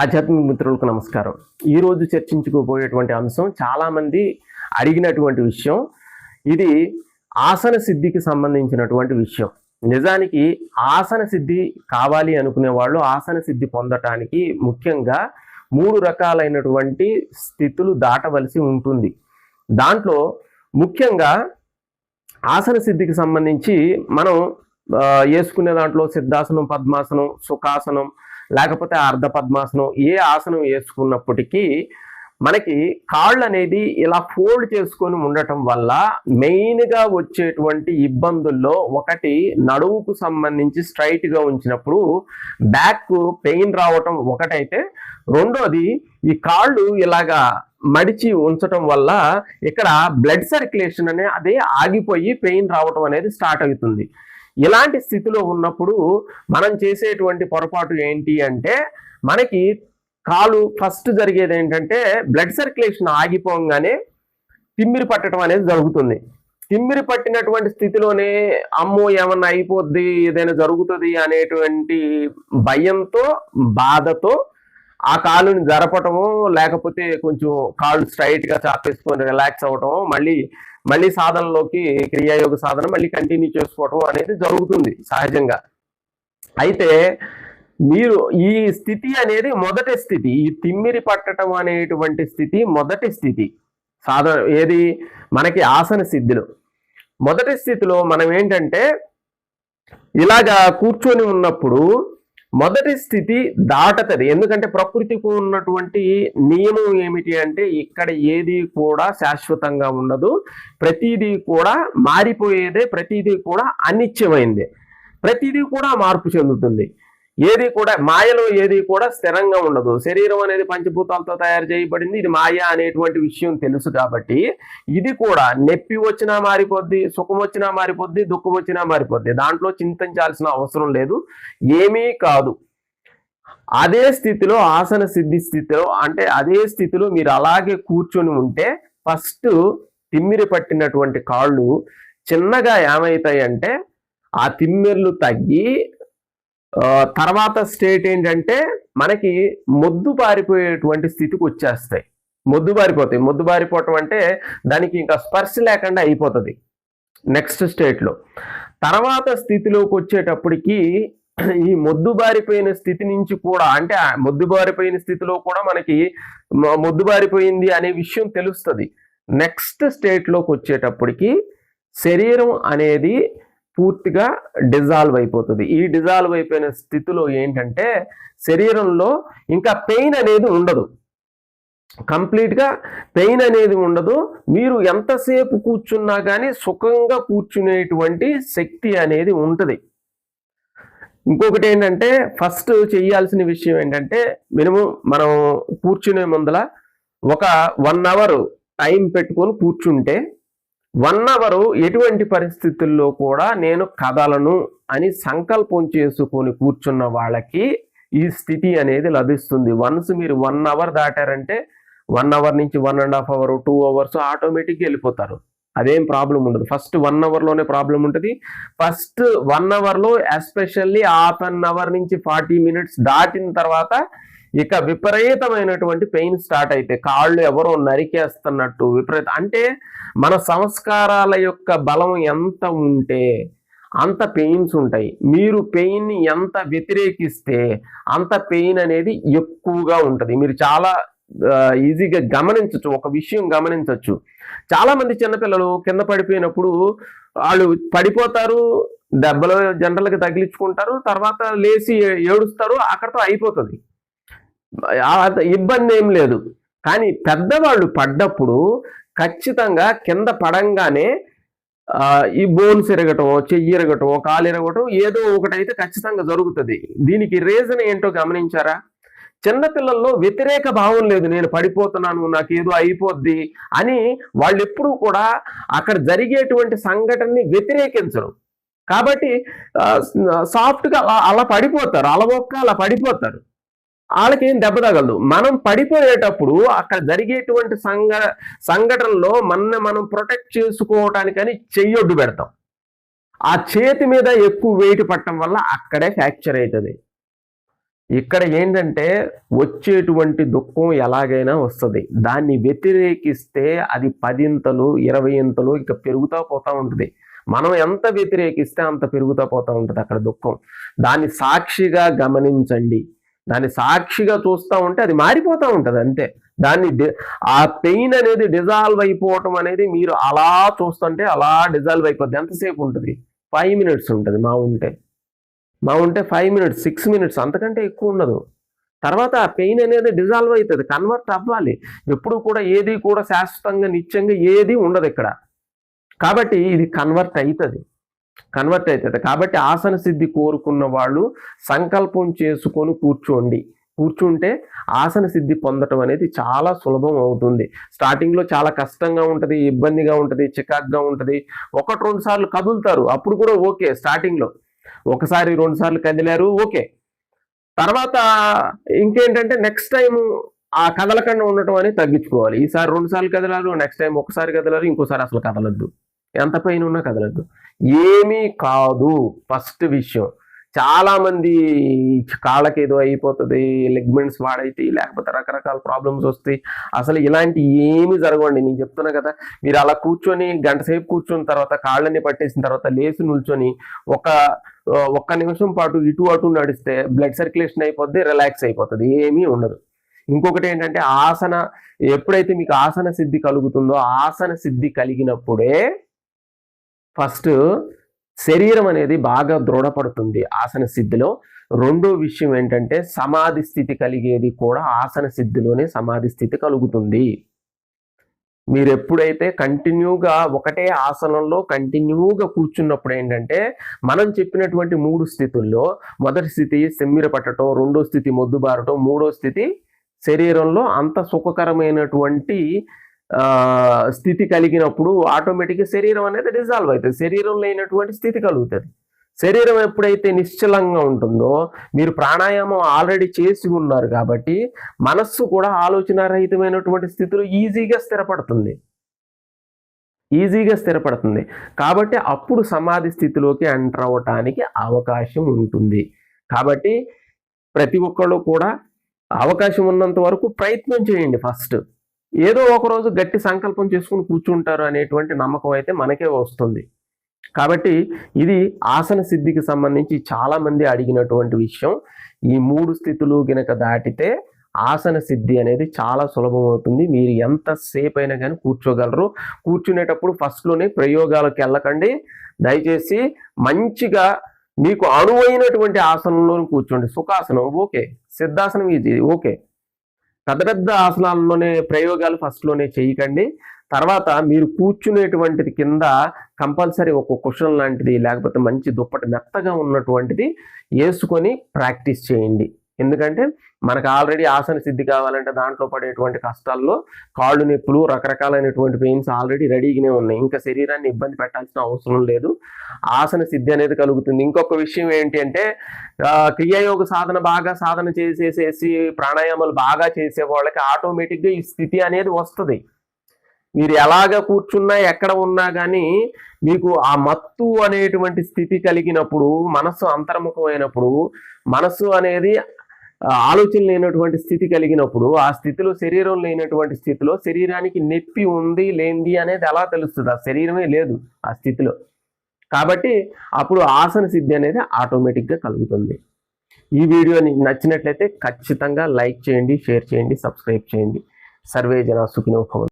ఆధ్యాత్మిక మిత్రులకు నమస్కారం. ఈరోజు చర్చించుకోబోయేటువంటి అంశం చాలామంది అడిగినటువంటి విషయం. ఇది ఆసన సిద్ధికి సంబంధించినటువంటి విషయం. నిజానికి ఆసన సిద్ధి కావాలి అనుకునే వాళ్ళు ఆసన సిద్ధి పొందటానికి ముఖ్యంగా మూడు రకాలైనటువంటి స్థితులు దాటవలసి ఉంటుంది. దాంట్లో ముఖ్యంగా ఆసన సిద్ధికి సంబంధించి మనం వేసుకునే దాంట్లో సిద్ధాసనం పద్మాసనం సుఖాసనం లేకపోతే అర్ధ పద్మాసనం ఏ ఆసనం వేసుకున్నప్పటికీ మనకి కాళ్ళు అనేది ఇలా ఫోల్డ్ చేసుకొని ఉండటం వల్ల మెయిన్గా వచ్చేటువంటి ఇబ్బందుల్లో ఒకటి నడువుకు సంబంధించి స్ట్రైట్గా ఉంచినప్పుడు బ్యాక్ పెయిన్ రావటం ఒకటైతే రెండోది ఈ కాళ్ళు ఇలాగా మడిచి ఉంచటం వల్ల ఇక్కడ బ్లడ్ సర్క్యులేషన్ అనే అదే ఆగిపోయి పెయిన్ రావటం అనేది స్టార్ట్ అవుతుంది. ఇలాంటి స్థితిలో ఉన్నప్పుడు మనం చేసేటువంటి పొరపాటు ఏంటి అంటే మనకి కాలు ఫస్ట్ జరిగేది ఏంటంటే బ్లడ్ సర్క్యులేషన్ ఆగిపోగానే తిమ్మిరి పట్టడం అనేది జరుగుతుంది. తిమ్మిరి పట్టినటువంటి స్థితిలోనే అమ్మో ఏమన్నా అయిపోద్ది ఏదైనా జరుగుతుంది అనేటువంటి భయంతో బాధతో ఆ కాలుని జరపటము లేకపోతే కొంచెం కాళ్ళు స్ట్రైట్గా చాపేసుకొని రిలాక్స్ అవ్వటము మళ్ళీ మళ్ళీ సాధనలోకి క్రియాయోగ సాధన మళ్ళీ కంటిన్యూ చేసుకోవటం అనేది జరుగుతుంది సహజంగా. అయితే మీరు ఈ స్థితి అనేది మొదటి స్థితి ఈ తిమ్మిరి పట్టడం అనేటువంటి స్థితి మొదటి స్థితి. సాధన ఏది? మనకి ఆసన సిద్ధులు. మొదటి స్థితిలో మనం ఏంటంటే ఇలాగా కూర్చొని ఉన్నప్పుడు మొదటి స్థితి దాటతది. ఎందుకంటే ప్రకృతికి ఉన్నటువంటి నియమం ఏమిటి అంటే ఇక్కడ ఏది కూడా శాశ్వతంగా ఉండదు. ప్రతిదీ కూడా మారిపోయేదే ప్రతిదీ కూడా అనిత్యమైందే. ప్రతిదీ కూడా మార్పు చెందుతుంది. ఏది కూడా మాయలో ఏది కూడా స్థిరంగా ఉండదు. శరీరం అనేది పంచభూతాలతో తయారు చేయబడింది. ఇది మాయ అనేటువంటి విషయం తెలుసు కాబట్టి ఇది కూడా నొప్పి వచ్చినా మారిపోద్ది సుఖం వచ్చినా మారిపోద్ది దుఃఖం వచ్చినా మారిపోద్ది. దాంట్లో చింతించాల్సిన అవసరం లేదు. ఏమీ కాదు. అదే స్థితిలో ఆసన సిద్ధి స్థితిలో అంటే అదే స్థితిలో మీరు అలాగే కూర్చొని ఉంటే ఫస్ట్ తిమ్మిరి పట్టినటువంటి కాళ్ళు చిన్నగా ఏమవుతాయి అంటే ఆ తిమ్మిర్లు తగ్గి తర్వాత స్టేట్ ఏంటంటే మనకి మొద్దు పారిపోయేటువంటి స్థితికి వచ్చేస్తాయి. మొద్దు పారిపోతాయి. మొద్దు పారిపోవటం అంటే దానికి ఇంకా స్పర్శ లేకుండా అయిపోతుంది. నెక్స్ట్ స్టేట్లో తర్వాత స్థితిలోకి వచ్చేటప్పటికి ఈ మొద్దుబారిపోయిన స్థితి నుంచి కూడా అంటే మొద్దుబారిపోయిన బారిపోయిన స్థితిలో కూడా మనకి మొద్దుబారిపోయింది బారిపోయింది అనే విషయం తెలుస్తుంది. నెక్స్ట్ స్టేట్లోకి వచ్చేటప్పటికి శరీరం అనేది పూర్తిగా డిజాల్వ్ అయిపోతుంది. ఈ డిజాల్వ్ అయిపోయిన స్థితిలో ఏంటంటే శరీరంలో ఇంకా పెయిన్ అనేది ఉండదు. కంప్లీట్గా పెయిన్ అనేది ఉండదు. మీరు ఎంతసేపు కూర్చున్నా కానీ సుఖంగా కూర్చునేటువంటి శక్తి అనేది ఉంటుంది. ఇంకొకటి ఏంటంటే ఫస్ట్ చేయాల్సిన విషయం ఏంటంటే మినిమం మనం కూర్చునే ముందల ఒక వన్ అవర్ టైం పెట్టుకొని కూర్చుంటే వన్ అవరు ఎటువంటి పరిస్థితుల్లో కూడా నేను కదలను అని సంకల్పం చేసుకొని కూర్చున్న వాళ్ళకి ఈ స్థితి అనేది లభిస్తుంది. వన్స్ మీరు వన్ అవర్ దాటారంటే వన్ అవర్ నుంచి one and half hour two hours ఆటోమేటిక్గా వెళ్ళిపోతారు. అదేం ప్రాబ్లం ఉండదు. ఫస్ట్ వన్ అవర్లోనే ప్రాబ్లం ఉంటుంది. ఫస్ట్ వన్ అవర్లో ఎస్పెషల్లీ హాఫ్ అన్ అవర్ నుంచి ఫార్టీ మినిట్స్ దాటిన తర్వాత ఇక విపరీతమైనటువంటి పెయిన్ స్టార్ట్ అయితే కాళ్ళు ఎవరో నరికేస్తున్నట్టు విపరీత అంటే మన సంస్కారాల యొక్క బలం ఎంత ఉంటే అంత పెయిన్స్ ఉంటాయి. మీరు పెయిన్ని ఎంత వ్యతిరేకిస్తే అంత పెయిన్ అనేది ఎక్కువగా ఉంటుంది. మీరు చాలా ఈజీగా గమనించవచ్చు ఒక విషయం గమనించవచ్చు చాలామంది చిన్నపిల్లలు కింద పడిపోయినప్పుడు వాళ్ళు పడిపోతారు దెబ్బలు జనరల్గా తగిలించుకుంటారు తర్వాత లేచి ఏ- ఏడుస్తారు అక్కడతో అయిపోతుంది. ఇబ్బంది ఏం లేదు. కానీ పెద్దవాళ్ళు పడ్డప్పుడు ఖచ్చితంగా కింద పడంగానే ఈ బోన్స్ ఇరగటం చెయ్యి ఇరగటం కాలు ఇరగటం ఏదో ఒకటైతే ఖచ్చితంగా జరుగుతుంది. దీనికి రీజన్ ఏంటో గమనించారా? చిన్నపిల్లల్లో వ్యతిరేక భావం లేదు నేను పడిపోతున్నాను నాకు ఏదో అయిపోద్ది అని వాళ్ళు ఎప్పుడూ కూడా అక్కడ జరిగేటువంటి సంఘటనని వ్యతిరేకించరు. కాబట్టి సాఫ్ట్గా అలా పడిపోతారు అలవొక్క అలా పడిపోతారు. వాళ్ళకి ఏం దెబ్బ తగలదు. మనం పడిపోయేటప్పుడు అక్కడ జరిగేటువంటి సంఘ సంఘటనలో మన మనం ప్రొటెక్ట్ చేసుకోవటానికని చెయ్యొడ్డు పెడతాం. ఆ చేతి మీద ఎక్కువ వెయిట్ పట్టడం వల్ల అక్కడే ఫ్రాక్చర్ అవుతుంది ఇక్కడ ఏంటంటే వచ్చేటువంటి దుఃఖం ఎలాగైనా వస్తుంది. దాన్ని వ్యతిరేకిస్తే అది పదింతలు ఇరవై ఇంతలు ఇక పెరుగుతూ పోతూ ఉంటుంది. మనం ఎంత వ్యతిరేకిస్తే అంత పెరుగుతూ పోతూ ఉంటుంది అక్కడ దుఃఖం. దాన్ని సాక్షిగా గమనించండి. దాన్ని సాక్షిగా చూస్తూ ఉంటే అది మారిపోతూ ఉంటుంది అంతే. దాన్ని ఆ పెయిన్ అనేది డిజాల్వ్ అయిపోవటం అనేది మీరు అలా చూస్తుంటే అలా డిజాల్వ్ అయిపోద్ది. ఎంతసేపు ఉంటుంది? ఫైవ్ మినిట్స్ ఉంటుంది మా ఉంటే. మా ఉంటే ఫైవ్ మినిట్స్ సిక్స్ మినిట్స్ అంతకంటే ఎక్కువ ఉండదు. తర్వాత ఆ పెయిన్ అనేది డిజాల్వ్ అవుతుంది కన్వర్ట్ అవ్వాలి. ఎప్పుడు కూడా ఏది కూడా శాశ్వతంగా నిత్యంగా ఏది ఉండదు ఇక్కడ. కాబట్టి ఇది కన్వర్ట్ అవుతుంది కన్వర్ట్ అవుతుంది. కాబట్టి ఆసన సిద్ధి కోరుకున్న వాళ్ళు సంకల్పం చేసుకొని కూర్చోండి. కూర్చుంటే ఆసన సిద్ధి పొందటం అనేది చాలా సులభం అవుతుంది. స్టార్టింగ్లో చాలా కష్టంగా ఉంటుంది ఇబ్బందిగా ఉంటుంది చికాక్గా ఉంటుంది. ఒకటి రెండు సార్లు కదులుతారు. అప్పుడు కూడా ఓకే స్టార్టింగ్లో. ఒకసారి రెండు సార్లు కదిలారు ఓకే. తర్వాత ఇంకేంటంటే నెక్స్ట్ టైం ఆ కదలకుండా ఉండటం అనేది తగ్గించుకోవాలి. ఈసారి రెండు సార్లు కదలారు నెక్స్ట్ టైం ఒకసారి కదలారు ఇంకోసారి అసలు కదలద్దు. ఎంత పైన ఉన్నా కదలద్దు. ఏమీ కాదు. ఫస్ట్ విషయం. చాలామంది కాళ్ళకి ఏదో అయిపోతుంది లెగ్మెంట్స్ వాడైతే లేకపోతే రకరకాల ప్రాబ్లమ్స్ వస్తాయి. అసలు ఇలాంటి ఏమి జరగండి నేను చెప్తున్నా కదా మీరు అలా కూర్చొని గంట సేపు కూర్చున్న తర్వాత కాళ్ళని పట్టేసిన తర్వాత లేచి నిల్చొని ఒక ఒక్క నిమిషం పాటు ఇటు అటు నడిస్తే బ్లడ్ సర్క్యులేషన్ అయిపోద్ది రిలాక్స్ అయిపోతుంది. ఏమీ ఉండదు. ఇంకొకటి ఏంటంటే ఆసన ఎప్పుడైతే మీకు ఆసన సిద్ధి కలుగుతుందో ఆసన సిద్ధి కలిగినప్పుడే ఫస్ట్ శరీరం అనేది బాగా దృఢపడుతుంది ఆసన సిద్ధిలో. రెండో విషయం ఏంటంటే సమాధి స్థితి కలిగేది కూడా ఆసన సిద్ధిలోనే సమాధి స్థితి కలుగుతుంది. మీరు ఎప్పుడైతే కంటిన్యూగా ఒకటే ఆసనంలో కంటిన్యూగా కూర్చున్నప్పుడు ఏంటంటే మనం చెప్పినటువంటి మూడు స్థితుల్లో మొదటి స్థితి సెమ్మిర పట్టడం రెండో స్థితి మొద్దుబారటం మూడో స్థితి శరీరంలో అంత సుఖకరమైనటువంటి స్థితి కలిగినప్పుడు ఆటోమేటిక్గా శరీరం అనేది డిజాల్వ్ అవుతుంది. శరీరం లేనటువంటి స్థితి కలుగుతుంది. శరీరం ఎప్పుడైతే నిశ్చలంగా ఉంటుందో మీరు ప్రాణాయామం ఆల్రెడీ చేసి ఉన్నారు కాబట్టి మనస్సు కూడా ఆలోచనారహితమైనటువంటి స్థితిలో ఈజీగా స్థిరపడుతుంది. ఈజీగా స్థిరపడుతుంది. కాబట్టి అప్పుడు సమాధి స్థితిలోకి ఎంటర్ అవ్వటానికి అవకాశం ఉంటుంది. కాబట్టి ప్రతి ఒక్కళ్ళు కూడా అవకాశం ఉన్నంత వరకు ప్రయత్నం చేయండి ఫస్ట్. ఏదో ఒక రోజు గట్టి సంకల్పం చేసుకుని కూర్చుంటారు అనేటువంటి నమ్మకం అయితే మనకే వస్తుంది. కాబట్టి ఇది ఆసన సిద్ధికి సంబంధించి చాలామంది అడిగినటువంటి విషయం. ఈ మూడు స్థితులు గినక దాటితే ఆసన సిద్ధి అనేది చాలా సులభం అవుతుంది. మీరు ఎంతసేపు అయినా కానీ కూర్చోగలరు. కూర్చునేటప్పుడు ఫస్ట్లోనే ప్రయోగాలకు వెళ్ళకండి. దయచేసి మంచిగా మీకు అనువైనటువంటి ఆసనంలో కూర్చోండి. సుఖాసనం ఓకే. సిద్ధాసనం ఇది ఓకే. పెద్ద పెద్ద ఆసనాల్లోనే ప్రయోగాలు ఫస్ట్లోనే చేయకండి. తర్వాత మీరు కూర్చునేటువంటిది కింద కంపల్సరీ ఒక కుషన్ లాంటిది లేకపోతే మంచి దుప్పటి మెత్తగా ఉన్నటువంటిది వేసుకొని ప్రాక్టీస్ చేయండి. ఎందుకంటే మనకు ఆల్రెడీ ఆసన సిద్ధి కావాలంటే దాంట్లో పడేటువంటి కష్టాల్లో కాళ్ళు నొప్పులు రకరకాలైనటువంటి పెయిన్స్ ఆల్రెడీ రెడీగానే ఉన్నాయి. ఇంకా శరీరాన్ని ఇబ్బంది పెట్టాల్సిన అవసరం లేదు. ఆసన సిద్ధి అనేది కలుగుతుంది. ఇంకొక విషయం ఏంటి అంటే క్రియాయోగ సాధన బాగా సాధన చేసేసేసి ప్రాణాయామాలు బాగా చేసే వాళ్ళకి ఆటోమేటిక్గా ఈ స్థితి అనేది వస్తుంది. మీరు ఎలాగ కూర్చున్నా ఎక్కడ ఉన్నా కానీ మీకు ఆ మత్తు అనేటువంటి స్థితి కలిగినప్పుడు మనస్సు అంతర్ముఖమైనప్పుడు మనస్సు అనేది ఆలోచన లేనటువంటి స్థితి కలిగినప్పుడు ఆ స్థితిలో శరీరం లేనటువంటి స్థితిలో శరీరానికి నొప్పి ఉంది లేనిది అనేది ఎలా తెలుస్తుంది? ఆ శరీరమే లేదు ఆ స్థితిలో. కాబట్టి అప్పుడు ఆసన సిద్ధి అనేది ఆటోమేటిక్గా కలుగుతుంది. ఈ వీడియో నచ్చినట్లయితే ఖచ్చితంగా లైక్ చేయండి షేర్ చేయండి సబ్స్క్రైబ్ చేయండి. సర్వే జన సుఖినోభవం